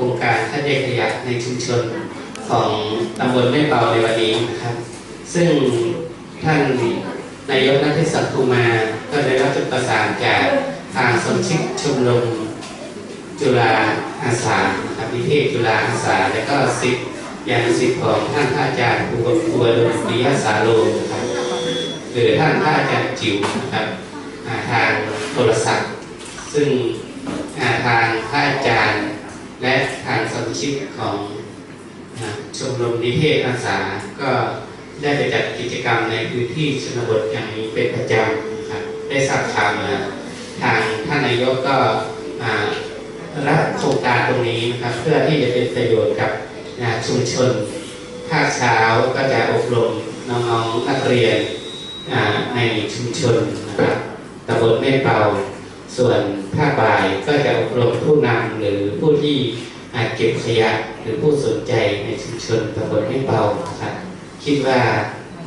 ครงการคัดแยกขยะในชุมชนของตำบลแม่เปาในวันนี้นะครับ ซึ่งท่านนายกนัทเทศศักดิ์ภูมาก็ได้รับจุดประสานจากทางสมชิกชมรมจุฬาอาสาครับนิเทศจุฬาอาสา และก็สิทธิ์ยานสิทธิ์ของท่านพระอาจารย์ครูบครูบดลปิยสาโลนะครับหรือท่านพระอาจารย์จิ๋วนะครับทางโทรศัพท์ ซึ่งทางพระอาจารย์ และทางสมาชิกของอชมรมนิเทศอาสาก็ได้ไปจัดกิจกรรมในพื้นที่ชนบทอย่างนี้เป็นประจำครับได้ทราบข่าวมาทางท่านนายกก็รับโครงการตรงนี้นะครับเพื่อที่จะเป็นประโยชน์กับชุมชนภาคเช้าก็จะอบรมน้องๆนักเรียนในชุมชนนะครับตำบลแม่เป่า ส่วนภาคบ่ายก็จะอบรมผู้นำหรือผู้ที่อาจเก็บขยะหรือผู้สนใจในชุมชนตำบลแม่เปาครับคิดว่า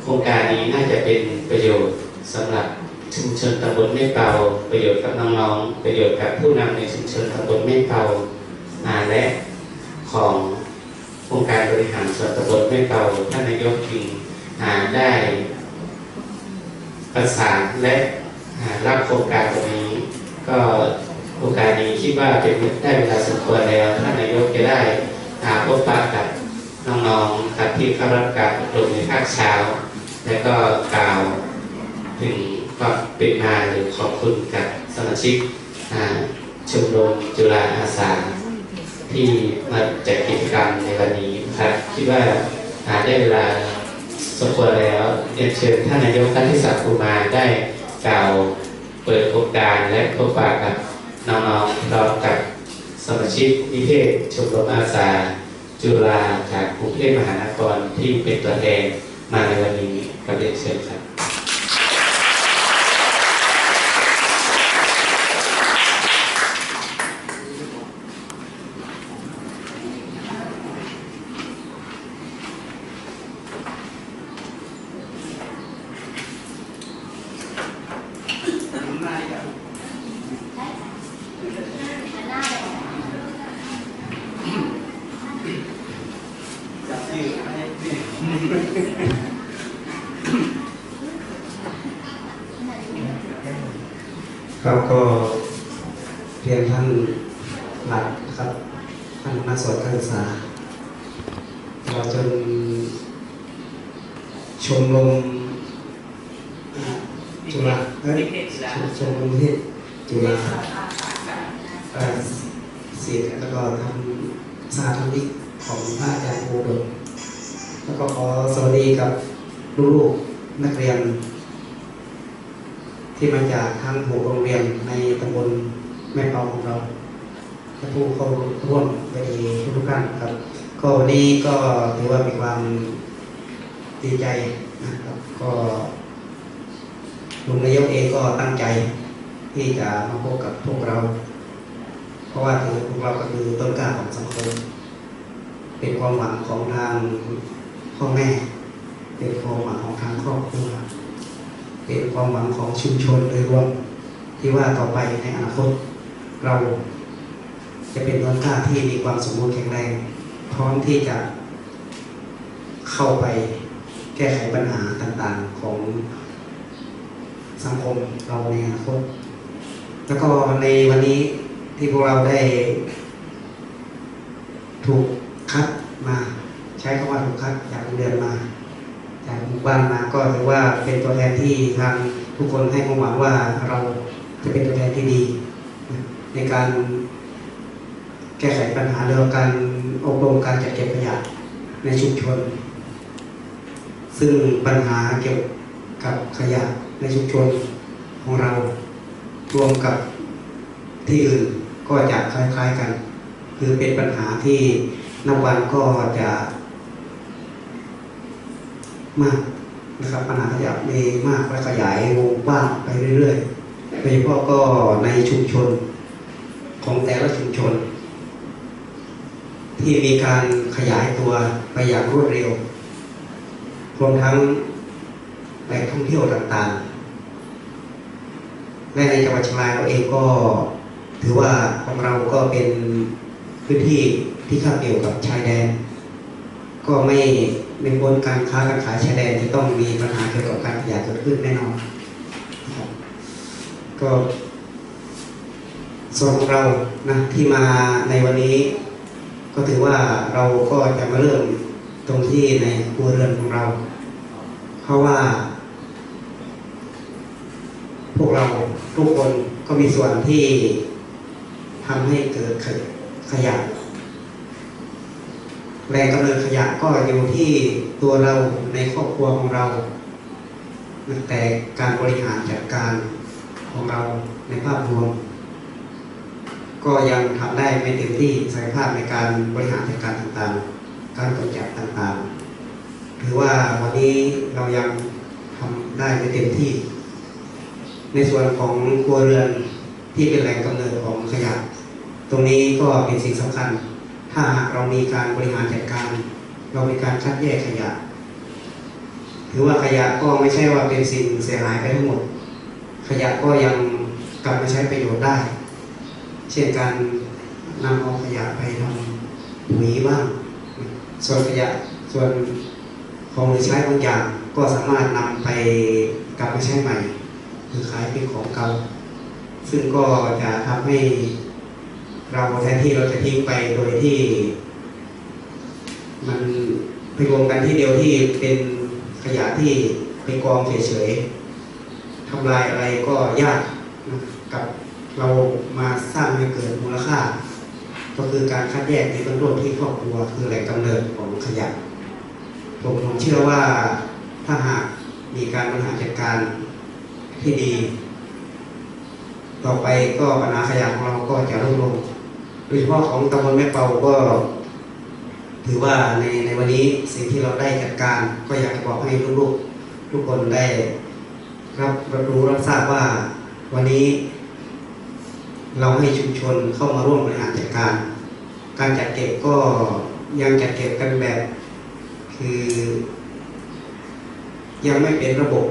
โครงการนี้น่าจะเป็นประโยชน์สำหรับชุมชนตำบลแม่เปาประโยชน์กับน้องๆ ประโยชน์กับผู้นำในชุมชนตำบลแม่เปาและของโครงการบริหารส่วนตำบลแม่เปาท่านนายกจึงอ่าได้ประสานและรับโครงการตรงนี้ ก็โครงการนี้คิดว่าเป็นได้เวลาสมควรแล้วท่านนายกจะได้อ่าพบปะกับน้องๆกับที่เข้ารับการอบรมในภาคเช้า และก็กล่าวถึงความเป็นมาหรือขอบคุณกับสมาชิกชมรมจุฬาอาสาที่มาจัดกิจกรรมในวันนี้ครับคิดว่าหาได้เวลาสมควรแล้วเรียนเชิญท่านนายกท่านที่ศักภูมาได้กล่าว เปิดโครงการและพบปะกับน้องๆพร้อมกับสมาชิกนิเทศชมรมอาสา จุฬาจากกรุงเทพมหานครที่เป็นตัวแทนมาในวันนี้กับเรียนเชิญครับ ครับก็เรียนท่านหลักนะครับท่านนักสอนการศึกษาตลอดจนชมรมอ่าจุฬาเอ้ยชมรมนิเทศจุฬาเอ่อศิษย์แล้วก็ทำสาธารณิกของพระอาจารย์โอดมแล้วก็ขอสวัสดีกับลูกๆนักเรียน ที่มาจากทั้งหกโรงเรียนในตำบลแม่เปาของเราและผู้เข้าร่วมในทุกท่านครับ ก็วันนี้ก็ถือว่ามีความดีใจนะครับก็ลุงนายกเองก็ตั้งใจที่จะมาพบกับพวกเรา เพราะว่าถือพวกเราก็คือต้นกล้าของสังคม เป็นความหวังของทางพ่อแม่ เป็นความหวังของทางครอบครัว เป็นความหวังของชุมชนโดยรวมที่ว่าต่อไปในอนาคต เราจะเป็นต้นกล้าที่มีความสมบูรณ์แข็งแรง พร้อมที่จะเข้าไปแก้ไขปัญหาต่างๆของสังคมเราในอนาคต แล้วก็ในวันนี้ที่พวกเราได้ ถูกคัดมา ใช้คำว่าถูกคัดจากโรงเรียนมา จากหมู่บ้านมาก็ถือว่าเป็นตัวแทนที่ทางทุกคนให้ความหวังว่าเราจะเป็นตัวแทนที่ดี ในการแก้ไขปัญหาเรื่องการอบรมการจัดเก็บขยะในชุมชน ซึ่งปัญหาเกี่ยวกับขยะในชุมชนของเรารวมกับที่อื่นก็จะคล้ายๆกัน คือเป็นปัญหาที่นับวันก็จะ มากนะครับปัญหาขยะมีมากและขยายวงกว้างไปเรื่อยๆโดยเฉพาะก็ในชุมชนของแต่ละชุมชน ที่มีการขยายตัวไปอย่างรวดเร็วรวมทั้งแหล่งท่องเที่ยวต่างๆและในจังหวัดเชียงรายเราเองก็ถือว่าของเราก็เป็นพื้นที่ที่คาบเกี่ยวกับชายแดน ก็ไม่ในบนการค้าการขายชายแดนจะต้องมีปัญหาเกี่ยวกับการขยะเกิดขึ้นแน่นอนก็ส่วนของเรานะที่มาในวันนี้ ก็ถือว่าเราก็จะมาเริ่มตรงที่ในครัวเรือนของเรา เพราะว่า พวกเราทุกคนก็มีส่วนที่ทำให้เกิดขยขยะ แรงกำเนิดขยะก็อยู่ที่ตัวเราในครอบครัวของเราแต่การบริหารจัดการของเราในภาพรวม ก็ยังทำได้ไม่เต็มที่ศักยภาพในการบริหารจัดการต่างๆ การกำจัดต่างๆถือว่าวันนี้เรายังทำได้ไม่เต็มที่ ในส่วนของครัวเรือนที่เป็นแหล่งกำเนิดของขยะ ตรงนี้ก็เป็นสิ่งสำคัญ ถ้าหากเรามีการบริหารจัดการ เรามีการคัดแยกขยะถือว่าขยะก็ไม่ใช่ว่าเป็นสิ่งเสียหายไปทั้งหมด ขยะก็ยังกลับมาใช้ประโยชน์ได้ เช่นการนำเอาขยะไปทำปุ๋ยบ้าง ส่วนขยะส่วนของหลือใช้บางอย่างก็สามารถนำไปกลับมาใช้ใหม่ คือขายเป็นของเก่าซึ่งก็จะทำให้ เราแทนที่เราจะทิ้งไปโดยที่ มันไปรวมกันที่เดียวที่เป็นขยะที่ไปกองเฉยๆทำลายอะไรก็ยากนะกับเรามาสร้างให้เกิดมูลค่า ก็คือการคัดแยกในเบื้องต้นที่ครอบครัวคือแหล่งกำเนิดของขยะผมผมเชื่อว่าถ้าหากมีการบริหารจัดการที่ดี ต่อไปก็ปัญหาขยะของเราก็จะลดลง โดยเฉพาะของตำบลแม่เปาก็ ถือว่าในในวันนี้สิ่งที่เราได้จัดการ ก็อยากจะบอกให้ลูกๆทุกคนได้รับรับรู้รับทราบว่าวันนี้ เราให้ชุมชนเข้ามาร่วมบริหารจัดการ การจัดเก็บก็ยังจัดเก็บกันแบบ คือ ยังไม่เป็นระบบ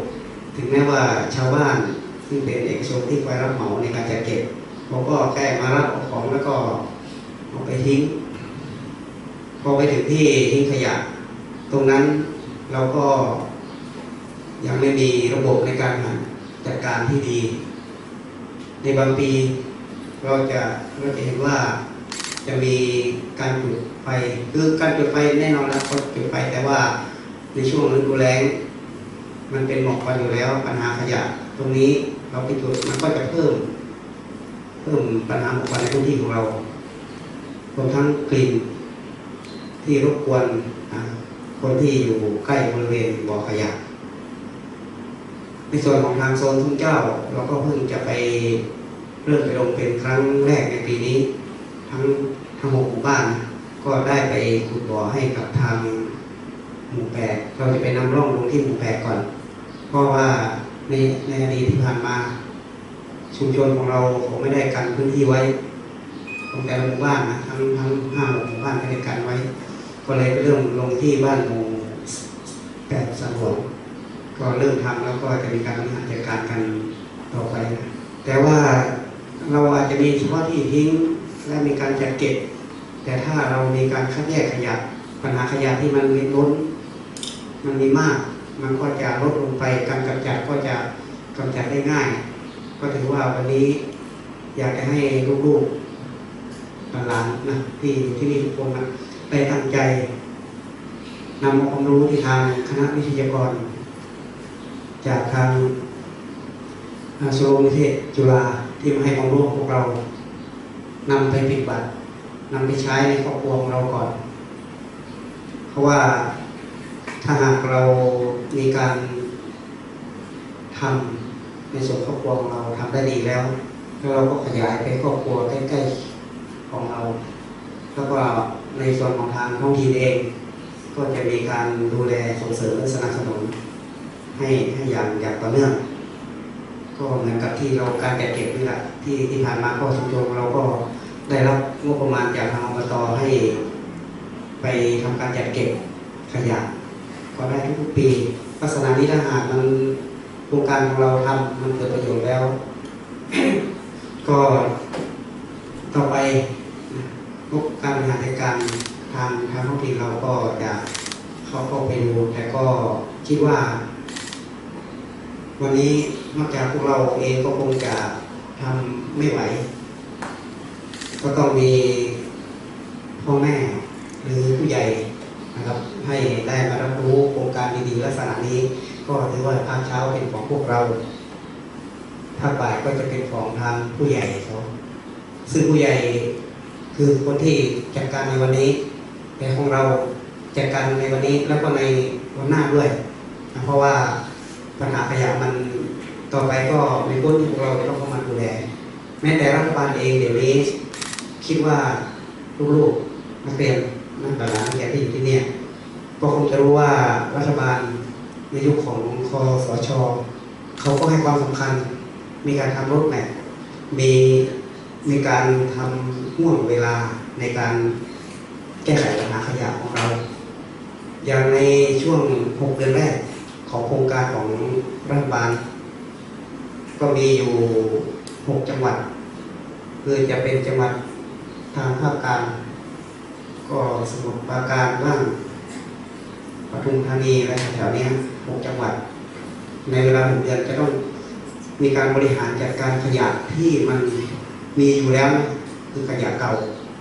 ถึงแม้ว่าชาวบ้านซึ่งเป็นเอกชนที่คอยรับเหมาในการจัดเก็บ เขาก็แค่มารับของแล้วก็เอาไปทิ้ง พอไปถึงที่ทิ้งขยะ ตรงนั้นเราก็ยังไม่มีระบบในการจัดการที่ดี ในบางปีเราจะเราจะเห็นว่าจะมีการจุดไฟคือการจุดไฟแน่นอนแล้วก็จุดไฟแต่ว่าในช่วงฤดูแล้ง มันเป็นหมอกควันอยู่แล้วปัญหาขยะ ตรงนี้เราไปจุดมันก็จะเพิ่ม เพิ่มปัญหาหมอกควันในพื้นที่ของเรารวมทั้งกลิ่นที่รบกวนคนที่อยู่ใกล้บริเวณบ่อขยะ ในส่วนของทางโซนทุ่งเจ้า เราก็เพิ่งจะไปเริ่มไปลงเป็นครั้งแรกในปีนี้ ทั้งทั้งหกหมู่บ้าน ก็ได้ไปขุดบ่อให้กับทางหมู่แปดเราจะไปนำร่องลงที่หมู่แปดก่อน เพราะว่าในในอดีตที่ผ่านมา ชุมชนของเราคงไม่ได้กันพื้นที่ไว้ของแต่ละหมู่บ้านนะทั้งทั้งห้าหมู่บ้านไม่ได้กันไว้ ก็เลยเริ่มลงที่บ้านหมู่แปดสำรวจก็เริ่มทำแล้วก็จะมีการบริหารจัดการกันต่อไป แต่ว่าเราอาจจะมีเฉพาะที่ทิ้งและมีการจัดเก็บ แต่ถ้าเรามีการคัดแยกขยะปัญหาขยะที่มันล้น มันมีมาก มันก็จะลดลงไปการกำจัดก็จะกำจัดได้ง่าย ก็ถือว่าวันนี้อยากจะให้ลูกๆหลานนะที่อยู่ที่นี่ทุกคนนะได้ตั้งใจนำความรู้ที่ทางคณะวิทยากร จากทางอาสุรนิเทศจุฬาที่มาให้ความรู้พวกเรานำไปปฏิบัตินำไปใช้ในครอบครัวของเราก่อน เพราะว่าถ้าหากเรามีการทำ ในส่วนครอบครัวของเราทำได้ดีแล้ว แล้วเราก็ขยายไปครอบครัวใกล้ๆของเรา แล้วก็ในส่วนของทางท้องถิ่นเอง ก็จะมีการดูแลส่งเสริมและสนับสนุนให้ให้อย่างอย่างต่อเนื่อง ก็เหมือนกับที่เราการจัดเก็บนี่แหละที่ที่ผ่านมาก็ชุมชนเราก็ได้รับงบประมาณจากทางอบตให้ ไปทำการจัดเก็บขยะก็ได้ทุกๆปีลักษณะนี้ถ้าหากมัน รงการของเราทำมันเกิดประโยชน์แล้ว ก็ต่อไปในงการบริหารจัดการทางทางท้องถิ่นเราก็จะเข้าเข้าไปดูแต่ก็คิดว่า วันนี้นอกจากพวกเราเองก็คงจะทำไม่ไหว ก็ต้องมีพ่อแม่หรือผู้ใหญ่ นะครับ ให้ได้มารับรู้โครงการดีๆลักษณะนี้ ก็ถือว่าภาคเช้าเป็นของพวกเราภาคบ่ายก็จะเป็นของทางผู้ใหญ่เขาซึ่งผู้ใหญ่คือคนที่จัดการในวันนี้แต่ของเราจัดการในวันนี้แล้วก็ในวันหน้าด้วยนะเพราะว่าปัญหาขยะมันต่อไปก็เป็นคนที่พวกเราต้องเข้ามาดูแลแม้แต่รัฐบาลเองเดี๋ยวนี้ คิดว่าลูกๆนักเรียน นักศึกษานักเรียนที่อยู่ที่เนี่ยก็คงจะรู้ว่ารัฐบาลในยุคของคอสชเขาก็ให้ความสำคัญ มีการทำรถแมพมีมีการทำห่วงเวลาในการแก้ไขปัญหาขยะของเรา อย่างในช่วง 6 เดือนแรกของโครงการของรัฐบาล ก็มีอยู่ 6 จังหวัด คือจะเป็นจังหวัดทางภาคกลาง ก็สมุทรปราการบ้างปทุมธานีอะไรแถวเนี้ยหกจังหวัด ในเวลาหนึ่งเดือนจะต้องมีการบริหารจัดการขยะที่มันมีอยู่แล้วคือขยะเก่า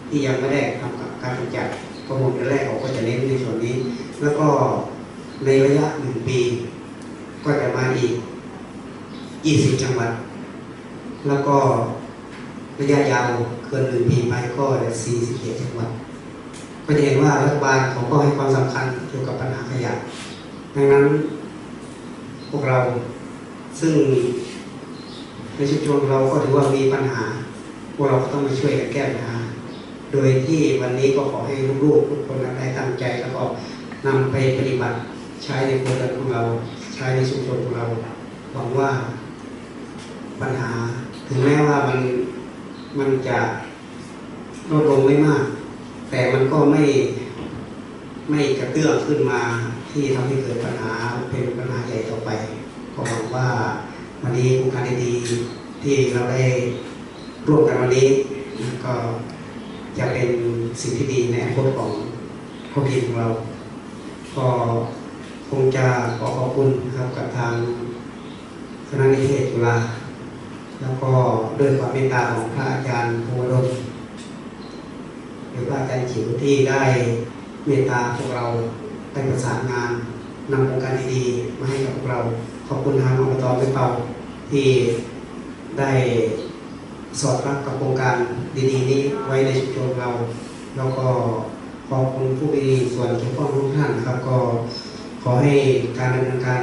ที่ยังไม่ได้ทำการกำจัดประมวลเดือนแรกเขาก็จะเน้นในส่วนนี้ แล้วก็ในระยะหนึ่งปี ก็จะมาอีก 20 จังหวัด แล้วก็ระยะยาวเกินหนึ่งปีไปก็47จังหวัด ก็จะเห็นว่ารัฐบาลเขาก็ให้ความสำคัญเกี่ยวกับปัญหาขยะ ดังนั้นพวกเราซึ่งในชุมชนเราก็ถือว่ามีปัญหา พวกเราก็ต้องมาช่วยกันแก้ปัญหา โดยที่วันนี้ก็ขอให้ลูกๆทุกคนได้ตั้งใจแล้วก็นำไปปฏิบัติใช้ในครัวเรือนของเรา ใช้ในชุมชนของเราหวังว่าปัญหา ถึงแม้ว่ามันมันจะลดลงไม่มาก แต่มันก็ไม่ไม่กระเตื้องขึ้นมาที่ทำให้เกิดปัญหาเป็นปัญหาใหญ่ต่อไป ก็หวังว่าวันนี้โครงการดีๆที่เราได้ร่วมกันวันนี้ก็จะเป็นสิ่งที่ดีในอนาคตของท้องถิ่นของเรา ก็คงจะขอขอบคุณครับกับทางคณะนิเทศจุฬาแล้วก็ด้วยความเมตตาของพระอาจารย์ภูวดล หรือว่าอาจารย์จิ๋วที่ได้เมตตาพวกเราได้ประสานงานนำโครงการดีๆมาให้กับพวกเรา ขอบคุณทางอบตเป็นเป่าที่ได้สอดรับกับโครงการดีๆ นี้ไว้ในชุมชนเรา แล้วก็ขอบคุณผู้มีส่วนเกี่ยวข้องทุกท่านครับ ก็ขอให้การดำเนินการ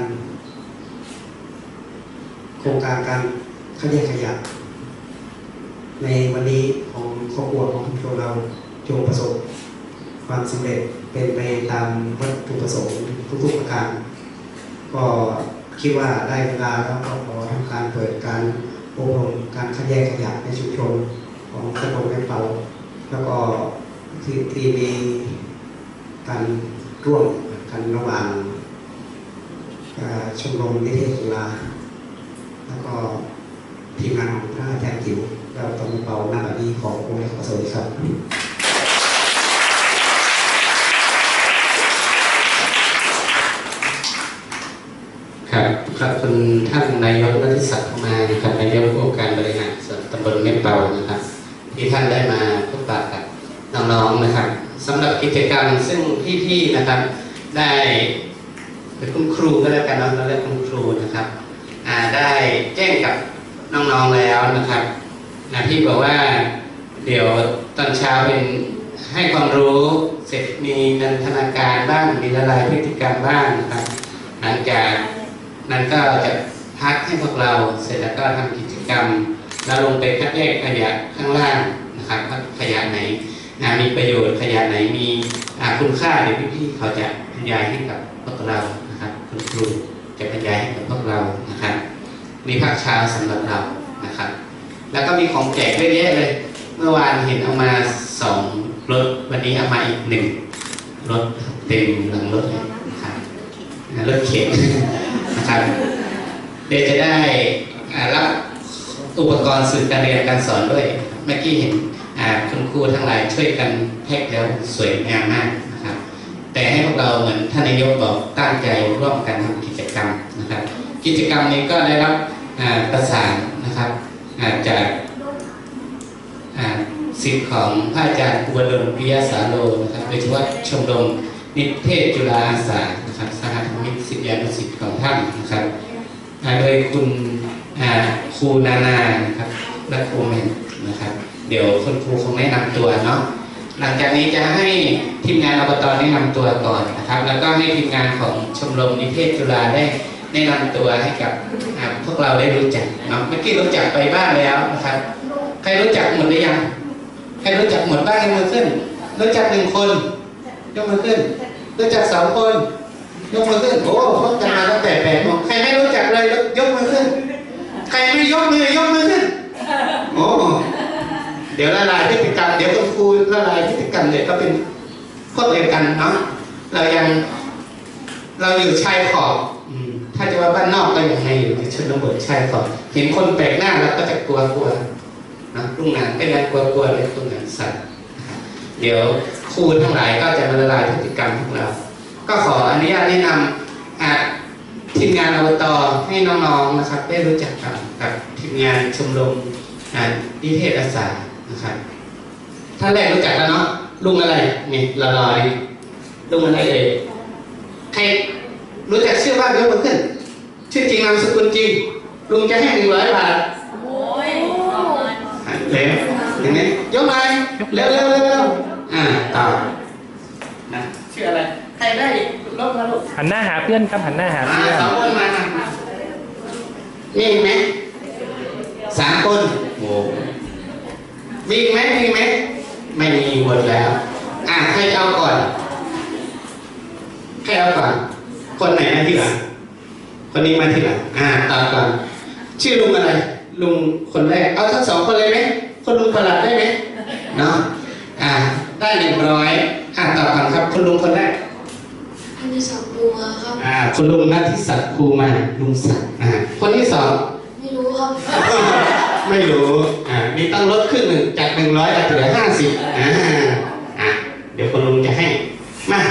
โครงการการคัดแยกขยะในวันนี้ของครอบครัวของชุมชนเรา จงประสบความสำเร็จเป็นไปตามวัตถุประสงค์ทุกๆประการ ก็คิดว่าได้เวลาแล้วก็ขอทำการเปิดการอบรมการคัดแยกขยะในชุมชนของตำบลแม่เปาแล้วก็ที่ที่มีการร่วมกันระหว่างชมรมนิเทศจุฬาแล้วก็ทีมงานของพระอาจารย์จิ๋วเราตองเปาหน้านี้ขององค์เล็กประสริครับครับ ครับคุณท่านนายกรัฐศักดิ์มานะครับนายกองค์การบริหารส่วนตำบลแม่เป่านะครับ ที่ท่านได้มาพบปะกับน้องๆนะครับสำหรับกิจกรรมซึ่งพี่ๆนะครับ ได้เป็นคุณครูก็แล้วกันนาะเราเรียกคุณครูนะครับได้แจ้งกับน้องๆแล้วนะครับนะพี่บอกว่าเดี๋ยวตอนเช้าเป็นให้ความรู้เสร็จมีนันทนาการบ้างมีละลายพฤติกรรมบ้างนะครับ หลังจาก นั้นก็จะพักให้พวกเราเสร็จแล้วก็ทำกิจกรรมแล้วลงไปคัดแยกขยะข้างล่างนะครับว่าขยะไหนนะมีประโยชน์ขยะไหนมีคุณค่าเดี๋ยวพี่ๆเขาจะบรรยายให้กับพวกเรานะครับคุณครูจะบรรยายให้กับพวกเรานะครับ มีภาคเช้าสำหรับเรานะครับ แล้วก็มีของแจกเยอะแยะเลย เมื่อวานเห็นเอามาสองรถวันนี้เอามาอีกหนึ่งรถเต็มหลังรถนะครับรถเข็น ครับเดี๋ยวจะได้รับอุปกรณ์สื่อการเรียนการสอนด้วย เมื่อกี้เห็นคุณครูทั้งหลายช่วยกันแพ็กแล้วสวยงามมากนะครับ แต่ให้พวกเราเหมือนท่านนายกบอกตั้งใจร่วมกันทำกิจกรรมนะครับ กิจกรรมนี้ก็ได้รับประสานนะครับาจากสิทธิ์ของพระอาจารย์อุบลปิยสาโลนะครับโดยเฉพาะชมรมนิเทศจุฬาอาสานะครับ สหธรรมิกศิษยานุศิษย์ของท่านนะครับโดยคุณครูนานานะครับและครูเมนนะครับ เดี๋ยวคุณครูคงแนะนำตัวเนาะหลังจากนี้จะให้ทีมงานอบตแนะนำตัวก่อนนะครับ แล้วก็ให้ทีมงานของชมรมนิเทศจุฬาได้แนะนำตัวให้กับพวกเราได้รู้จักเนาะเมื่อกี้รู้จักไปบ้างแล้วนะครับ ใครรู้จักหมดหรือยังใครรู้จักหมดบ้างยกมือขึ้น รู้จักหนึ่งคนยกมือขึ้น รู้จักสองคน ยกมือขึ้นโอ้พบกันมาตั้งแต่แปดโมงใครไม่รู้จักเลยยกมือขึ้น ใครไม่ยกมือยกมือขึ้นโอ้เดี๋ยวละลายพฤติกรรมเดี๋ยวคุณครูละลายพฤติกรรมเนี่ยก็เป็นพวกเดียวกันเนาะเรายังเราอยู่ชายขอบถ้าจะว่าบ้านนอกก็ยังไงอยู่ในชนบทชายขอบเห็นคนแปลกหน้าแล้วก็จะกลัวกลัวนะลุงหนานก็ยังกลัวกลัวเลยลุงหนานสั่นนะครับเดี๋ยวครูทั้งหลายก็จะมาละลายพฤติกรรมของเรา ก็ขออนุญาตแนะนำอะทีมงานอบตให้น้องๆนะครับ ได้รู้จักกับกับทีมงานชมรมอ่านิเทศอาสานะครับท่านแรกรู้จักแล้วเนาะลุงอะไรนี่ละลอยลุงอะไรเอ่ยใครรู้จักชื่อบ้างยกมือขึ้นชื่อจริงนามสกุลจริงลุงจะให้หนึ่งร้อยบาทโอ้ยอะเร็วเห็นไหมยกเลยเร็วเร็วเร็วเร็วอ่าต่อนะชื่ออะไร ใครได้ลบมาลูกหันหน้าหาเพื่อนครับหันหน้าหาอ่าเพื่อนสองคนมามีอีกไหมสามคนโอ้มีอีกไหมมีอีกไหมไม่มีหมดแล้ว อ่าใครเอาก่อนใครเอาก่อน คนไหนมาที่หลังคนนี้มาที่หลังอ่าตอบก่อนชื่อลุงอะไร ลุงคนแรก เอาทั้งสองคนเลยไหมคนลุงประหลัดได้ไหมเนาะอ่าได้หนึ่งร้อยอ่าตอบก่อนครับคุณลุงคนแรกอันนี้สองบัว ครับอ่าคุณลุงนัทธิศักดิ์ครูมาลุงศักดิ์อ่าคนที่สองไม่รู้ครับ ไม่รู้อ่ามีต้องลดครึ่งหนึ่งจากหนึ่งร้อยเหลือห้าสิบอ่าอ่าเดี๋ยวคุณลุงจะให้มา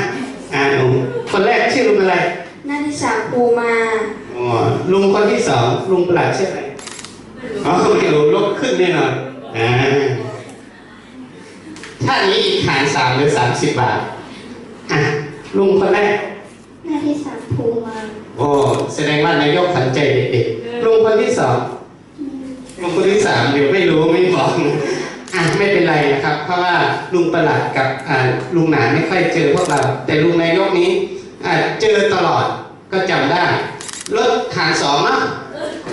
อ่าหนูคนแรกชื่อลุงอะไรหน้าที่สามปูมาอ๋อลุงคนที่สองลุงประหลัดชื่ออะไรอ๋อไม่รู้ลดครึ่งแน่นอนอ่าถ้านี้อีกหารสามหรือสามสิบบาทอะลุงคนแรก หน้าที่สามปูมา โอ้แสดงว่านายกฝันใจเด็กๆลุงคนที่สองลุงคนที่สามเดี๋ยวไม่รู้ไม่บอกอะไม่เป็นไรนะครับ เพราะว่าลุงประหลัดกับอ่าลุงหนานไม่ค่อยเจอพวกเรา แต่ลุงนายกนี้อ่าเจอตลอดก็จำได้ลดหารสองเนาะ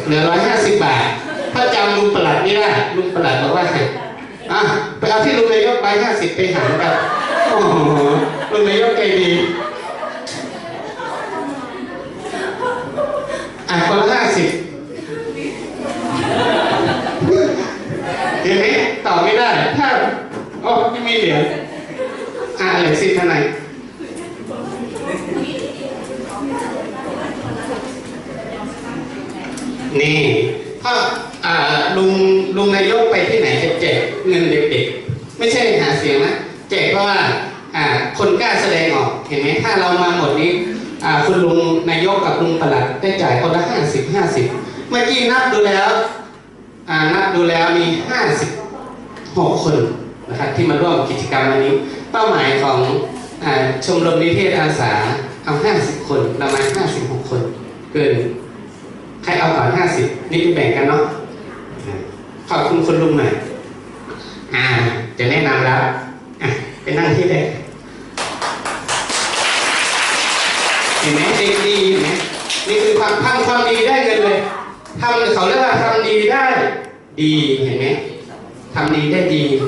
เหลือร้อยห้าสิบบาท ถ้าจำลุงประหลัดไม่ได้ลุงประหลัดบอกว่าไงอะไปเอาที่ลุงนายกไปห้าสิบไปหารกันโอ้โหลุงนายกใจดี อะคนละห้าสิบเห็นไหมตอบไม่ได้ ถ้าโอ้ไม่มีเหรียญอะเหรียญสิบเท่าไหร่นี่ถ้าอ่าลุงลุงนายกไปที่ไหนจะแจกเงินเด็กๆ ไม่ใช่หาเสียงนะ แจกเพราะว่าอ่าคนกล้าแสดงออก เรามาหมดนี้คุณลุงนายกกับลุงประหลัดได้จ่ายคนละห้าสิบห้าสิบเมื่อกี้นับดูแล้วนับดูแล้วมีห้าสิบหกคนนะครับที่มาร่วมกิจกรรมวันนี้ เป้าหมายของอชมรมนิเทศอาสาเอาห้าสิบคนเรามาห้าสิบหกคนเกินใครเอาก่อนห้าสิบนี่ไปแบ่งกันเนาะขอบคุณคุณลุงหน่อยอ่าจะแนะนำแล้วอะไปนั่งที่แรก เห็นไหมเด็กดีเห็นไหมนี่คือความทำความดีได้เงินเลยทำเขาเรียกว่าทำดีได้ ดีเห็นไหมทำดีได้ดี